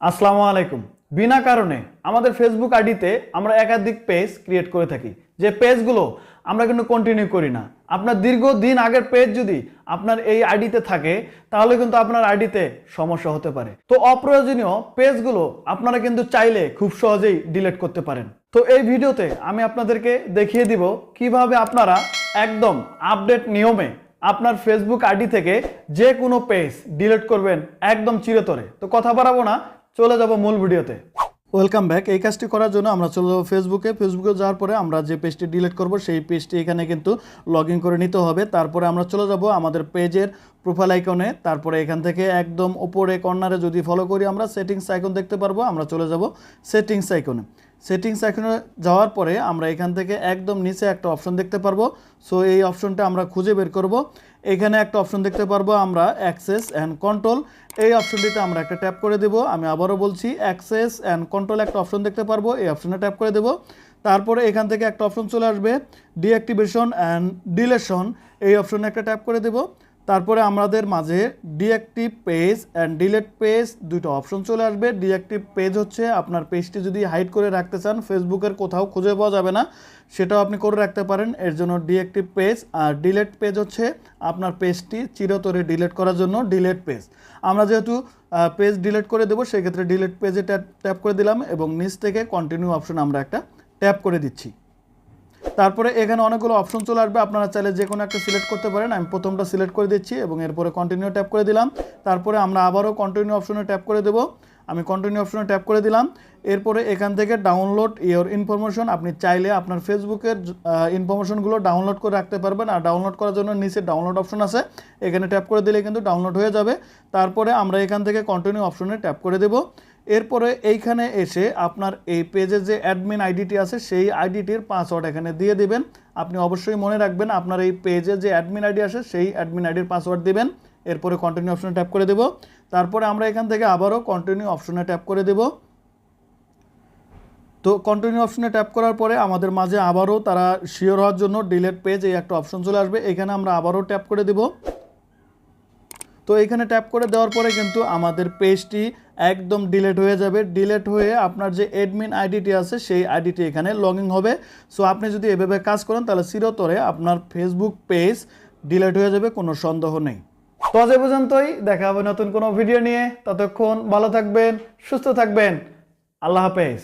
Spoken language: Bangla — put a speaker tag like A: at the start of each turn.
A: আসসালামু আলাইকুম। বিনা কারণে আমাদের ফেসবুক আইডিতে আমরা একাধিক পেজ ক্রিয়েট করে থাকি। যে পেজগুলো আমরা কিন্তু কন্টিনিউ করি না। আপনার দীর্ঘদিন আগের পেজ যদি আপনার এই আইডিতে থাকে, তাহলে কিন্তু আপনার আইডিতে সমস্যা হতে পারে। তো অপ্রয়োজনীয় পেজগুলো আপনারা কিন্তু চাইলে খুব সহজেই ডিলিট করতে পারেন। তো এই ভিডিওতে আমি আপনাদেরকে দেখিয়ে দিব কীভাবে আপনারা একদম আপডেট নিয়মে আপনার ফেসবুক আইডি থেকে যে কোনো পেজ ডিলিট করবেন একদম চিরতরে। তো কথা বাড়াবো না চলে যাব মূল ভিডিওতে। ওয়েলকাম ব্যাক এই কাজটি করার জন্য আমরা চলে যাব ফেসবুকে ফেসবুকে যাওয়ার পরে আমরা যে পেজটি ডিলিট করব, সেই পেজটি এখানে কিন্তু লগ করে নিতে হবে। তারপরে আমরা চলে যাব আমাদের পেজের প্রোফাইল আইকনে তারপরে এখান থেকে একদম ওপরে কর্নারে যদি ফলো করি আমরা সেটিংস আইকন দেখতে পারব। আমরা চলে যাব সেটিংস আইকনে সেটিংস এখানে যাওয়ার পরে আমরা এখান থেকে একদম নিচে একটা অপশন দেখতে পারব। সো এই অপশনটা আমরা খুঁজে বের করব। এখানে একটা অপশন দেখতে পারব আমরা অ্যাক্সেস অ্যান্ড কন্ট্রোল এই অপশনটিতে আমরা একটা ট্যাপ করে দেব। আমি আবারও বলছি অ্যাক্সেস অ্যান্ড কন্ট্রোল একটা অপশন দেখতে পারব। এই অপশনে ট্যাপ করে দেব। তারপরে এখান থেকে একটা অপশন চলে আসবে ডিঅ্যাক্টিভেশন অ্যান্ড ডিলেশন এই অপশনে একটা ট্যাপ করে দেব। তারপরে আমাদের মাঝে deactive page and delete page দুটো অপশন চলে আসবে। ডিঅ্যাক্টিভ পেজ হচ্ছে আপনার পেজটি যদি হাইড করে রাখতে চান ফেসবুকের কোথাও খুঁজে পাওয়া যাবে না, সেটাও আপনি করে রাখতে পারেন। এর জন্য ডিঅ্যাক্টিভ পেজ আর ডিলেট পেজ হচ্ছে আপনার পেজটি চিরতরে ডিলেট করার জন্য ডিলেট পেজ আমরা যেহেতু পেজ ডিলেট করে দেবো, সেক্ষেত্রে ডিলেট পেজে ট্যাপ ট্যাপ করে দিলাম এবং নিচ থেকে কন্টিনিউ অপশন আমরা একটা ট্যাপ করে দিচ্ছি। তারপরে এখানে অনেকগুলো অপশন চলে আসবে। আপনারা চাইলে যে কোনো একটা সিলেক্ট করতে পারেন। আমি প্রথমটা সিলেক্ট করে দিচ্ছি এবং এরপরে কন্টিনিউ ট্যাপ করে দিলাম। তারপরে আমরা আবারও কন্টিনিউ অপশনে ট্যাপ করে দেবো। আমি কন্টিনিউ অপশনে ট্যাপ করে দিলাম। এরপরে এখান থেকে ডাউনলোড ইওর ইনফরমেশন আপনি চাইলে আপনার ফেসবুকের ইনফরমেশনগুলো ডাউনলোড করে রাখতে পারবেন। আর ডাউনলোড করার জন্য নিচে ডাউনলোড অপশন আছে। এখানে ট্যাপ করে দিলে কিন্তু ডাউনলোড হয়ে যাবে। তারপরে আমরা এখান থেকে কন্টিনিউ অপশনে ট্যাপ করে দেবো। এরপরে এইখানে এসে আপনার এই পেজে যে অ্যাডমিন আইডিটি আছে, সেই আইডিটির পাসওয়ার্ড এখানে দিয়ে দিবেন। আপনি অবশ্যই মনে রাখবেন, আপনার এই পেজে যে অ্যাডমিন আইডি আসে, সেই অ্যাডমিন আইডির পাসওয়ার্ড দিবেন। এরপরে কন্টিনিউ অপশনে ট্যাপ করে দেব। তারপরে আমরা এখান থেকে আবারও কন্টিনিউ অপশনে ট্যাপ করে দেব। তো কন্টিনিউ অপশনে ট্যাপ করার পরে আমাদের মাঝে আবারও তারা শিওর হওয়ার জন্য ডিলেট পেজ এই একটা অপশন চলে আসবে। এখানে আমরা আবারও ট্যাপ করে দেব। তো এখানে ট্যাপ করে দেওয়ার পরে কিন্তু আমাদের পেজটি একদম ডিলেট হয়ে যাবে। ডিলেট হয়ে আপনার যে অ্যাডমিন আইডিটি আছে, সেই আইডিটি এখানে লগ হবে। সো আপনি যদি এভাবে কাজ করেন, তাহলে চিরতরে আপনার ফেসবুক পেজ ডিলেট হয়ে যাবে, কোনো সন্দেহ নেই। তো আজ পর্যন্তই। দেখা হবে নতুন কোনো ভিডিও নিয়ে। ততক্ষণ ভালো থাকবেন, সুস্থ থাকবেন। আল্লাহ হাফেজ।